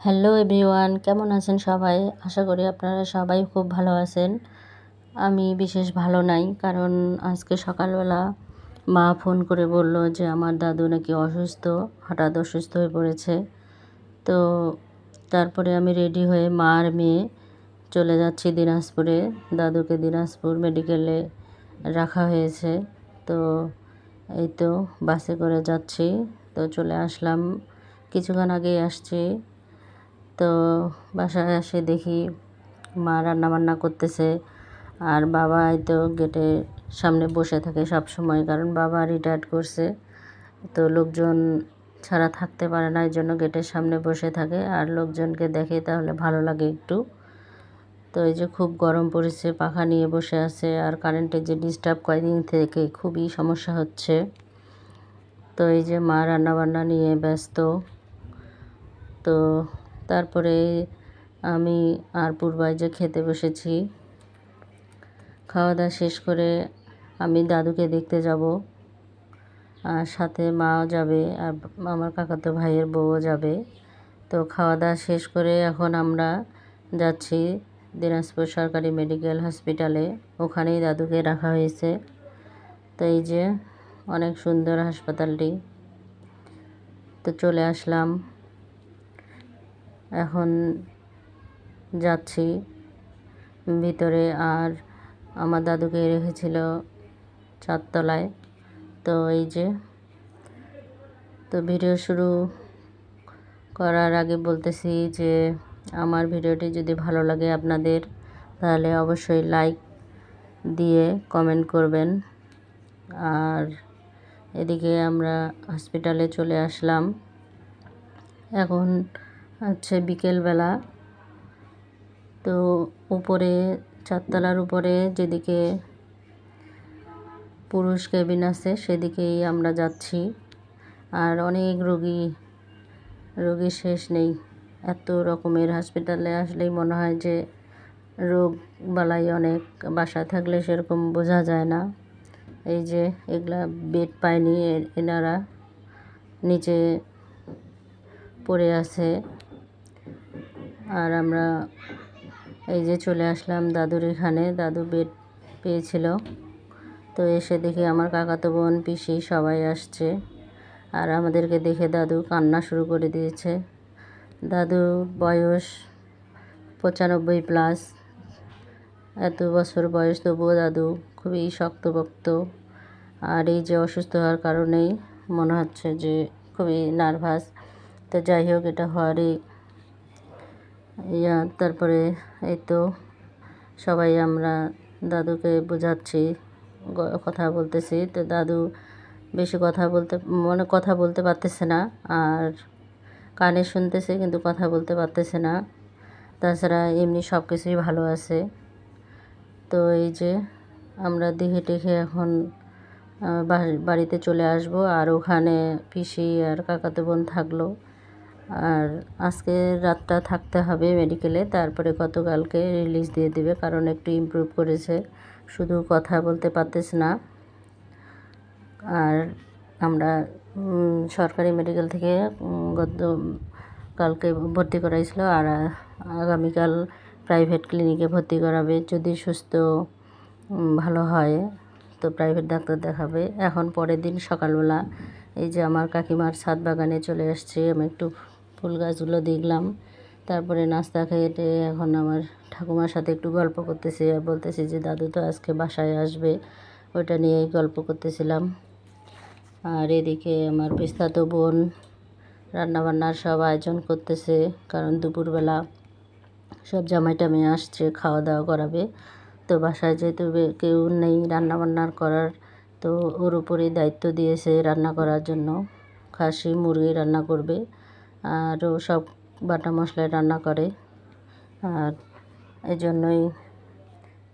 Hello everyone, কেমন আছেন সবাই? আশা করি আপনারা সবাই খুব ভালো আছেন। আমি বিশেষ ভালো নাই, কারণ আজকে সকালবেলা মা ফোন করে বলল যে আমার দাদু নাকি অসুস্থ, হঠাৎ অসুস্থ হয়ে পড়েছে। তো তারপরে আমি রেডি হয়ে মা আর মেয়ে চলে যাচ্ছি দিনাজপুরে। দাদুকে দিনাজপুর মেডিকেলে রাখা হয়েছে। তো এই তো বাসে করে যাচ্ছি। তো চলে আসলাম। কিছুক্ষণ আগেই আসছি। তো বাসায় এসে দেখি মা রান্না বান্না করতেছে। আর বাবা তো গেটের সামনে বসে থাকে সব সময় কারণ বাবা রিটায়ার্ড করছে। তো লোকজন ছাড়া থাকতে পারে না, এই জন্য গেটের সামনে বসে থাকে। আর লোকজনকে দেখে তাহলে ভালো লাগে একটু। তো এই যে খুব গরম পড়েছে, পাখা নিয়ে বসে আছে। আর কারেন্টের যে ডিস্টার্ব কয়েকদিন থেকে খুবই সমস্যা হচ্ছে। তো এই যে মা রান্নাবান্না নিয়ে ব্যস্ত। তো তারপরে আমি আর পূর্বায় খেতে বসেছি। খাওয়া দাওয়া শেষ করে আমি দাদুকে দেখতে যাব, আর সাথে মাও যাবে, আর আমার কাকাতো ভাইয়ের বউও যাবে। তো খাওয়া দাওয়া শেষ করে এখন আমরা যাচ্ছি দিনাজপুর সরকারি মেডিকেল হসপিটালে। ওখানেই দাদুকে রাখা হয়েছে। তো এই যে অনেক সুন্দর হাসপাতালটি। তো চলে আসলাম। এখন যাচ্ছি। ভিতরে আর আমার দাদুকে রেখেছিল চারতলায়। তো এই যে, তো ভিডিও শুরু করার আগে বলতেছি যে, আমার ভিডিওটি যদি ভালো লাগে আপনাদের, তাহলে অবশ্যই লাইক দিয়ে কমেন্ট করবেন। আর এদিকে আমরা হসপিটালে চলে আসলাম। এখন হচ্ছে বিকেলবেলা। তো উপরে, চারতলার উপরে যেদিকে পুরুষ কেবিন আছে, সেদিকেই আমরা যাচ্ছি। আর অনেক রোগী রোগীর শেষ নেই। এত রকমের হসপিটালে আসলেই মনে হয় যে রোগ বালাই অনেক। বাসায় থাকলে সেরকম বোঝা যায় না। এই যে এগুলা বেড পায়নি এনারা নিচে পড়ে আছে। আর আমরা এই যে চলে আসলাম দাদুর এখানে। দাদু বেড পেয়েছিল। তো এসে দেখি আমার কাকাতো বোন, পিসি সবাই আসছে। আর আমাদেরকে দেখে দাদু কান্না শুরু করে দিয়েছে। দাদু বয়স পঁচানব্বই প্লাস। এত বছর বয়স তবুও দাদু খুবই শক্তপোক্ত আর এই যে অসুস্থ হওয়ার কারণেই মনে হচ্ছে যে খুবই নার্ভাস। তো যাই হোক, এটা হওয়ারই ইয়া, তারপরে এই তো সবাই আমরা দাদুকে বোঝাচ্ছি কথা বলতেছি। তো দাদু বেশি কথা বলতে, মনে কথা বলতে পারতেছে না, আর কানে শুনতেছে কিন্তু কথা বলতে পারতেছে না। তাছাড়া এমনি সব কিছুই ভালো আছে। তো এই যে আমরা দেখে টেখে এখন বাড়িতে চলে আসব, আর ওখানে পিসি আর কাকাতো বোন থাকল। আর আজকে রাতটা থাকতে হবে মেডিকেলে, তারপরে গতকালকে রিলিজ দিয়ে দেবে, কারণ একটু ইমপ্রুভ করেছে। শুধু কথা বলতে পারতেছে না। আর আমরা সরকারি মেডিকেল থেকে গত কালকে ভর্তি করাইছিল আর আগামীকাল প্রাইভেট ক্লিনিকে ভর্তি করাবে। যদি সুস্থ ভালো হয়, তো প্রাইভেট ডাক্তার দেখাবে। এখন পরের দিন সকালবেলা এই যে আমার কাকিমার ছাদ বাগানে চলে এসছি আমি একটু ফুল গাছগুলো দেখলাম। তারপরে নাস্তা খেয়ে এখন আমার ঠাকুমার সাথে একটু গল্প করতেছি আর বলতেছি যে, দাদু তো আজকে বাসায় আসবে। ওইটা নিয়েই গল্প করতেছিলাম। আর এদিকে আমার তো বোন রান্নাবান্নার সব আয়োজন করতেছে, কারণ দুপুরবেলা সব জামাই টামাই আসছে খাওয়া দাওয়া করাবে। তো বাসায় যেহেতু কেউ নেই রান্নাবান্নার করার, তো ওর উপরেই দায়িত্ব দিয়েছে রান্না করার জন্য। খাসি, মুরগি রান্না করবে। আর ও সব বাটা মশলায় রান্না করে। আর এই জন্যই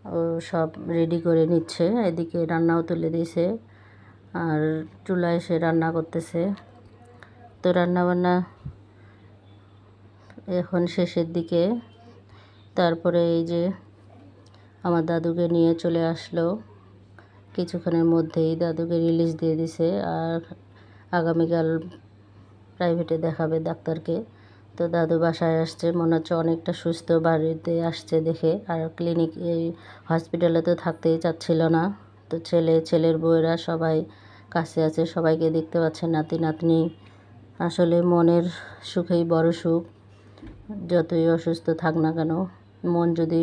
ও সব রেডি করে নিচ্ছে। এদিকে রান্নাও তুলে দিয়েছে। আর চুলায় এসে রান্না করতেছে। তো রান্নাবান্না এখন শেষের দিকে। তারপরে এই যে আমার দাদুকে নিয়ে চলে আসলো। কিছুক্ষণের মধ্যেই দাদুকে রিলিজ দিয়ে দিছে। আর আগামীকাল প্রাইভেটে দেখাবে ডাক্তারকে। তো দাদু বাসায় আসছে, মনে হচ্ছে অনেকটা সুস্থ, বাড়িতে আসছে দেখে। আর ক্লিনিক এই হসপিটালে তো থাকতেই চাচ্ছিল না। তো ছেলে, ছেলের বউয়েরা সবাই কাছে আছে, সবাইকে দেখতে পাচ্ছে নাতি, নাতনি। আসলে মনের সুখেই বড় সুখ। যতই অসুস্থ থাক না কেন, মন যদি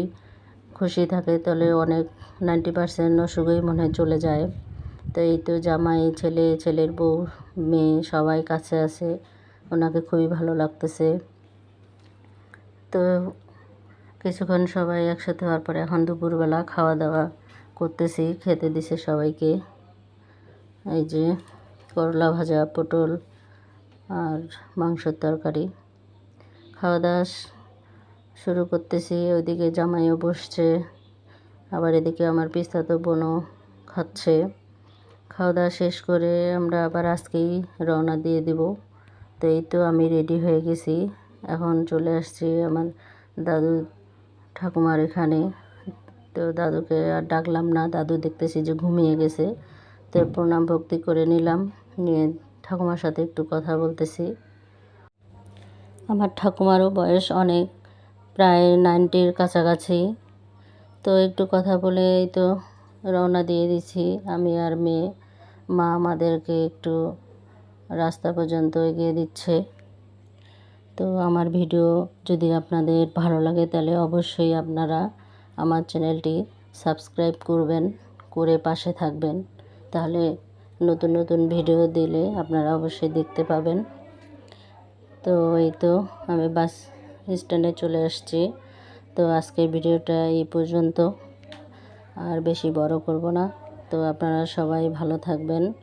খুশি থাকে তাহলে অনেক নাইনটি পার্সেন্ট অসুখেই মনে চলে যায়। তো এই তো জামাই, ছেলে, ছেলের বউ, মেয়ে সবাই কাছে আছে। ওনাকে খুবই ভালো লাগতেছে। তো কিছুক্ষণ সবাই একসাথে হওয়ার পরে এখন দুপুরবেলা খাওয়া দাওয়া করতেছি, খেতে দিছে সবাইকে। এই যে করলা ভাজা, পটল আর মাংসের তরকারি। খাওয়া দাওয়া শুরু করতেছি। ওইদিকে জামাইও বসছে, আবার এদিকে আমার পিস্তাতো বোনও খাচ্ছে। খাওয়া দাওয়া শেষ করে আমরা আবার আজকেই রওনা দিয়ে দিব। তো এই তো আমি রেডি হয়ে গেছি। এখন চলে আসছি আমার দাদু ঠাকুমার এখানে। তো দাদুকে আর ডাকলাম না। দাদু দেখতেছি যে ঘুমিয়ে গেছে। তো প্রণাম ভক্তি করে নিলাম। নিয়ে ঠাকুমার সাথে একটু কথা বলতেছি। আমার ঠাকুমারও বয়স অনেক। প্রায় নাইনটির কাছাকাছি। তো একটু কথা বলে তো রওনা দিয়ে দিছি। আমি আর মেয়ে, মা আমাদেরকে একটু রাস্তা পর্যন্ত এগিয়ে দিচ্ছে। তো আমার ভিডিও যদি আপনাদের ভালো লাগে, তাহলে অবশ্যই আপনারা আমার চ্যানেলটি সাবস্ক্রাইব করবেন, করে পাশে থাকবেন। তাহলে নতুন নতুন ভিডিও দিলে আপনারা অবশ্যই দেখতে পাবেন। তো এই তো, আমি বাস স্ট্যান্ডে চলে আসছি। তো আজকের ভিডিওটা এই পর্যন্ত। আর বেশি বড় করব না। তো আপনারা সবাই ভালো থাকবেন,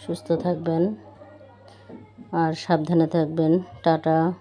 সুস্থ থাকবেন, আর সাবধানে থাকবেন। টাটা।